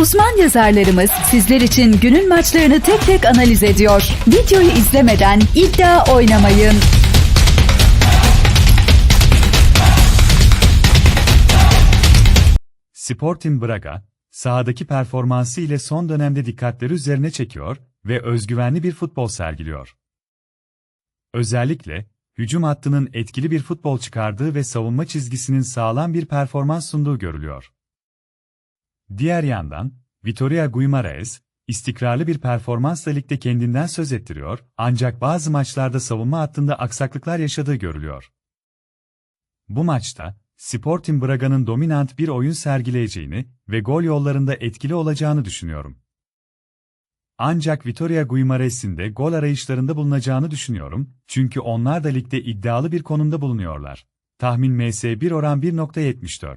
Uzman yazarlarımız sizler için günün maçlarını tek tek analiz ediyor. Videoyu izlemeden iddia oynamayın. Sporting Braga, sahadaki performansı ile son dönemde dikkatleri üzerine çekiyor ve özgüvenli bir futbol sergiliyor. Özellikle, hücum hattının etkili bir futbol çıkardığı ve savunma çizgisinin sağlam bir performans sunduğu görülüyor. Diğer yandan, Vitoria Guimaraes, istikrarlı bir performansla ligde kendinden söz ettiriyor ancak bazı maçlarda savunma hattında aksaklıklar yaşadığı görülüyor. Bu maçta, Sporting Braga'nın dominant bir oyun sergileyeceğini ve gol yollarında etkili olacağını düşünüyorum. Ancak Vitoria Guimares'in de gol arayışlarında bulunacağını düşünüyorum, çünkü onlar da ligde iddialı bir konumda bulunuyorlar. Tahmin MS1 oran 1.74.